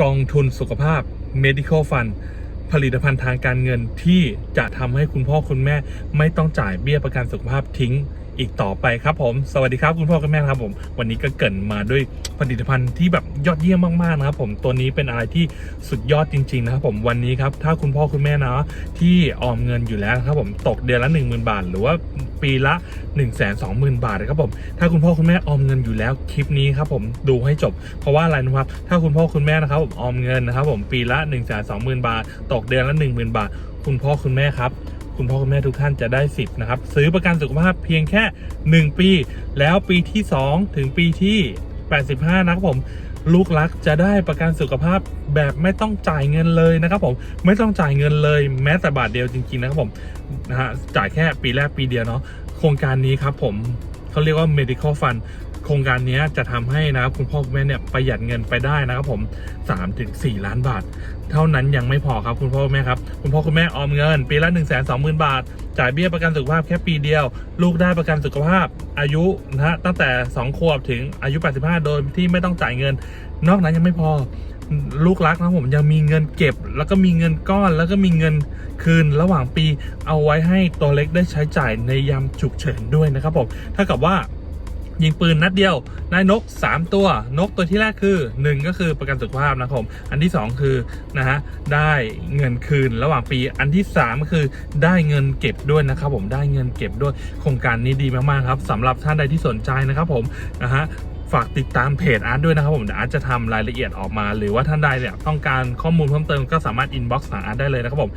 กองทุนสุขภาพ medical fund ผลิตภัณฑ์ทางการเงินที่จะทำให้คุณพ่อคุณแม่ไม่ต้องจ่ายเบี้ยประกันสุขภาพทิ้งอีกต่อไปครับผม สวัสดีครับคุณพ่อคุณแม่ครับผม วันนี้ก็เกรินมาด้วยผลิตภัณฑ์ที่แบบยอดเยี่ยมมากๆนะครับผมตัวนี้เป็นอะไรที่สุดยอดจริงๆนะครับผมวันนี้ครับถ้าคุณพ่อคุณแม่นะที่ออมเงินอยู่แล้วครับผมตกเดือนละ 1 0,000 บาท หรือว่าปีละ 1 2 0 0 0 0 บาทนะครับผมถ้าคุณพ่อคุณแม่ออมเงินอยู่แล้วคลิปนี้ครับผมดูให้จบ เพราะว่าอะไรนะครับถ้าคุณพ่อคุณแม่นะครับผมออมเงินนะครับผมปีละ 1 2 0 0 0 0 บาทตกเดือนละ 10,000 บาท คุณพ่อคุณแม่ครับ คุณพ่อคุณแม่ทุกท่านจะได้สิทธิ์นะครับ ซื้อประกันสุขภาพเพียงแค่ 1 ปี แล้วปีที่ 2 ถึงปีที่ 85 นะครับผมลูกรักจะได้ประกันสุขภาพแบบไม่ต้องจ่ายเงินเลยนะครับผมไม่ต้องจ่ายเงินเลยแม้แต่บาทเดียวจริงๆนะครับผมนะฮะจ่ายแค่ปีแรกปีเดียวเนาะโครงการนี้ครับผมเขาเรียกว่า medical fund โครงการนี้จะทำให้นะครับคุณพ่อคุณแม่เนี่ยประหยัดเงินไปได้นะครับผม3ถึง4ล้านบาท เท่านั้นยังไม่พอครับคุณพ่อคุณแม่ครับคุณพ่อคุณแม่ออมเงิน ปีละ 1 2 0 0 0 0 บาท จ่ายเบี้ยประกันสุขภาพแค่ปีเดียว ลูกได้ประกันสุขภาพอายุนะฮะตั้งแต่ 2 ขวบถึงอายุ 85 โดยที่ไม่ต้องจ่ายเงิน นอกนั้นยังไม่พอลูกรักนะผมยังมีเงินเก็บ แล้วก็มีเงินก้อนแล้วก็มีเงินคืนระหว่างปี เอาไว้ให้ตัวเล็กได้ใช้จ่ายในยามฉุกเฉินด้วยนะครับผมถ้ากับว่า ยิงปืนนัดเดียวได้นก 3 ตัวนกตัวที่แรกคือ 1 ก็คือประกันสุขภาพนะครับผมอันที่ 2 คือนะฮะได้เงินคืนระหว่างปี อันที่ 3 ก็คือได้เงินเก็บด้วยนะครับผมได้เงินเก็บด้วยโครงการนี้ดีมากๆครับสำหรับท่านใดที่สนใจนะครับผมนะฮะฝากติดตามเพจอาร์ตด้วยนะครับผมเดี๋ยวอาร์ตจะทำรายละเอียดออกมา หรือว่าท่านใดเนี่ยต้องการข้อมูลเพิ่มเติมก็สามารถอินบ็อกซ์หาอาร์ตได้เลยนะครับผม